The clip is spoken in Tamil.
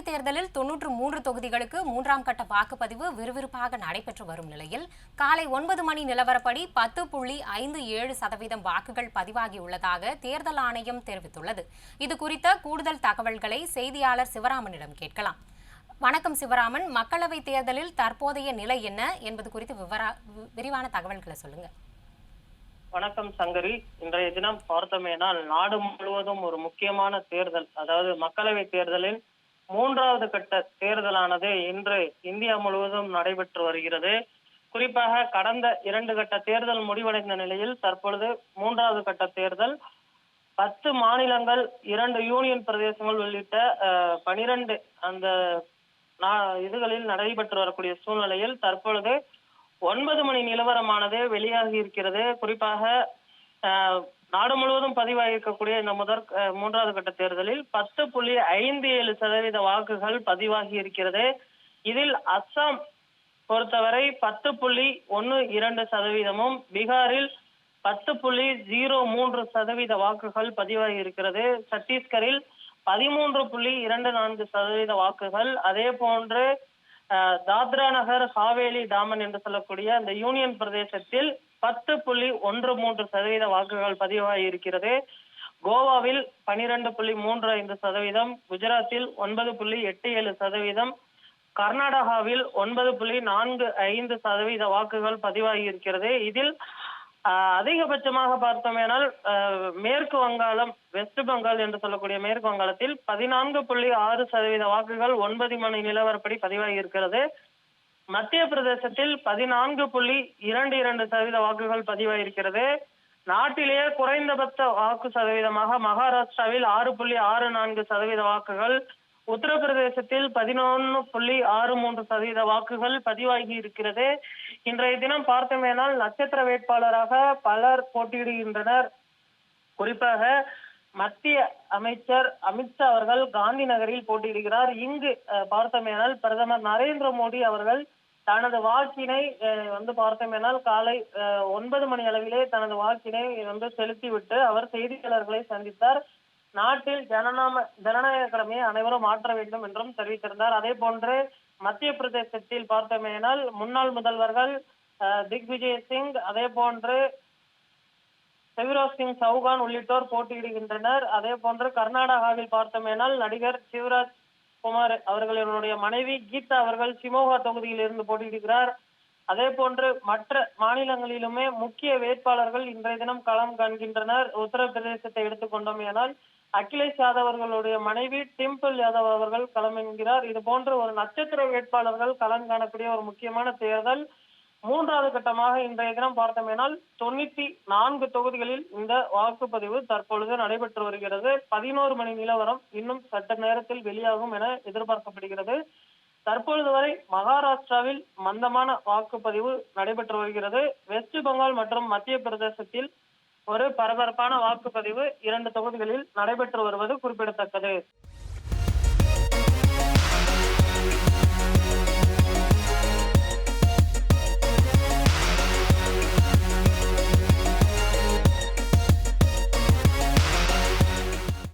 மக்களவைத் தேர்தலில் தொன்னூற்று மூன்று தொகுதிகளுக்கு மூன்றாம் கட்ட வாக்குப்பதிவு விறுவிறுப்பாக நடைபெற்று வரும் நிலையில் காலை ஒன்பது மணி நிலவரப்படி பத்து புள்ளி ஐந்து ஏழு சதவீதம் வாக்குகள் பதிவாகியுள்ளதாக தேர்தல் ஆணையம் தெரிவித்துள்ளது. இது குறித்த கூடுதல் தகவல்களை செய்தியாளர் சிவராமனிடம் கேட்கலாம். வணக்கம் சிவராமன். மக்களவைத் தேர்தலில் தற்போதைய நிலை என்ன என்பது குறித்து விவரா விரிவான தகவல்களை சொல்லுங்க. வணக்கம் சங்கரி. இன்றைய தினம் பார்த்தோமேனால் நாடு முழுவதும் ஒரு முக்கியமான தேர்தல் அதாவது மக்களவை தேர்தலின் மூன்றாவது கட்ட தேர்தலானது இன்று இந்தியா முழுவதும் நடைபெற்று வருகிறது. குறிப்பாக கடந்த இரண்டு கட்ட தேர்தல் முடிவடைந்த நிலையில் தற்பொழுது மூன்றாவது கட்ட தேர்தல் பத்து மாநிலங்கள் இரண்டு யூனியன் பிரதேசங்கள் உள்ளிட்ட பனிரெண்டு அந்த நா- இதுகளில் நடைபெற்று வரக்கூடிய சூழ்நிலையில் தற்பொழுது ஒன்பது மணி நிலவரமானது வெளியாகி இருக்கிறது. குறிப்பாக அஹ், நாடு முழுவதும் பதிவாகியிருக்கக்கூடிய இந்த முதற் அஹ், மூன்றாவது கட்ட தேர்தலில் பத்து புள்ளி ஐந்து ஏழு சதவீத வாக்குகள் பதிவாகி இருக்கிறது. இதில் அஸ்ஸாம் பொறுத்தவரை பத்து புள்ளி ஒன்னு இரண்டு சதவீதமும் பீகாரில் பத்து புள்ளி ஜீரோ மூன்று சதவீத வாக்குகள் பதிவாகி இருக்கிறது. சத்தீஸ்கரில் பதிமூன்று புள்ளி இரண்டு நான்கு சதவீத வாக்குகள். அதே போன்று தாத்ரா நகர் ஹாவேலி டாமன் என்று சொல்லக்கூடிய அந்த யூனியன் பிரதேசத்தில் பத்து புள்ளி ஒன்று மூன்று சதவீத வாக்குகள் பதிவாகி இருக்கிறது கோவாவில் பனிரெண்டு புள்ளி மூன்று ஐந்து சதவீதம் குஜராத்தில் ஒன்பது புள்ளி எட்டு ஏழு சதவீதம் கர்நாடகாவில் ஒன்பது புள்ளி நான்கு ஐந்து சதவீத வாக்குகள் பதிவாகி இருக்கிறது இதில் அதிகபட்சமாக பார்த்தோமேனால் மேற்கு வங்காளம் வெஸ்ட் பெங்கால் என்று சொல்லக்கூடிய மேற்கு வங்காளத்தில் பதினான்கு புள்ளி ஆறு சதவீத வாக்குகள் ஒன்பது மணி நிலவரப்படி பதிவாகி இருக்கிறது மத்திய பிரதேசத்தில் பதினான்கு புள்ளி இரண்டு இரண்டு சதவீத வாக்குகள் பதிவாயிருக்கிறது. நாட்டிலேயே குறைந்தபட்ச வாக்கு சதவீதமாக மகாராஷ்டிராவில் ஆறு புள்ளி ஆறு நான்கு சதவீத வாக்குகள் உத்தரப்பிரதேசத்தில் பதினொன்னு புள்ளி ஆறு மூன்று சதவீத வாக்குகள் பதிவாகி இருக்கிறது. இன்றைய தினம் பார்த்தோமேனால் நட்சத்திர வேட்பாளராக பலர் போட்டியிடுகின்றனர். குறிப்பாக மத்திய அமைச்சர் அமித்ஷா அவர்கள் காந்தி நகரில் போட்டியிடுகிறார். இங்கு அஹ், பார்த்தோமேனால் பிரதமர் நரேந்திர மோடி அவர்கள் தனது வாக்கினை அஹ், வந்து பார்த்தோமேனால் காலை அஹ், ஒன்பது மணி அளவிலே தனது வாக்கினை வந்து செலுத்திவிட்டு அவர் செய்தியாளர்களை சந்தித்தார். நாட்டில் ஜனநாம ஜனநாயக கடமையை அனைவரும் மாற்ற வேண்டும் என்றும் தெரிவித்திருந்தார். அதே போன்று மத்திய பிரதேசத்தில் பார்த்தோமேனால் முன்னாள் முதல்வர்கள் அஹ், திக்விஜய் சிங் அதே போன்று சிவராஜ் சிங் சௌகான் உள்ளிட்டோர் போட்டியிடுகின்றனர். அதே போன்று கர்நாடகாவில் பார்த்தோமேனால் நடிகர் சிவராஜ் குமார் அவர்களுடைய மனைவி கீதா அவர்கள் சிமோகா தொகுதியில் இருந்து போட்டியிடுகிறார். அதே போன்று மற்ற மாநிலங்களிலுமே முக்கிய வேட்பாளர்கள் இன்றைய தினம் களம் காண்கின்றனர். உத்தரப்பிரதேசத்தை எடுத்துக்கொண்டோமேனால் அகிலேஷ் யாதவ் அவர்களுடைய மனைவி டிம்பிள் யாதவ் அவர்கள் களம் என்கிறார். இது போன்ற ஒரு நட்சத்திர வேட்பாளர்கள் களம் காணக்கூடிய ஒரு முக்கியமான தேர்தல். மூன்றாவது கட்டமாக இன்றைய தினம் பார்த்தோமேனால் தொண்ணூத்தி நான்கு தொகுதிகளில் இந்த வாக்குப்பதிவு தற்பொழுது நடைபெற்று வருகிறது. பதினோரு மணி நிலவரம் இன்னும் சட்ட நேரத்தில் வெளியாகும் என எதிர்பார்க்கப்படுகிறது. தற்பொழுது வரை மகாராஷ்டிராவில் மந்தமான வாக்குப்பதிவு நடைபெற்று வருகிறது. வெஸ்ட் பெங்கால் மற்றும் மத்திய பிரதேசத்தில் ஒரு பரபரப்பான வாக்குப்பதிவு இரண்டு தொகுதிகளில் நடைபெற்று வருவது குறிப்பிடத்தக்கது.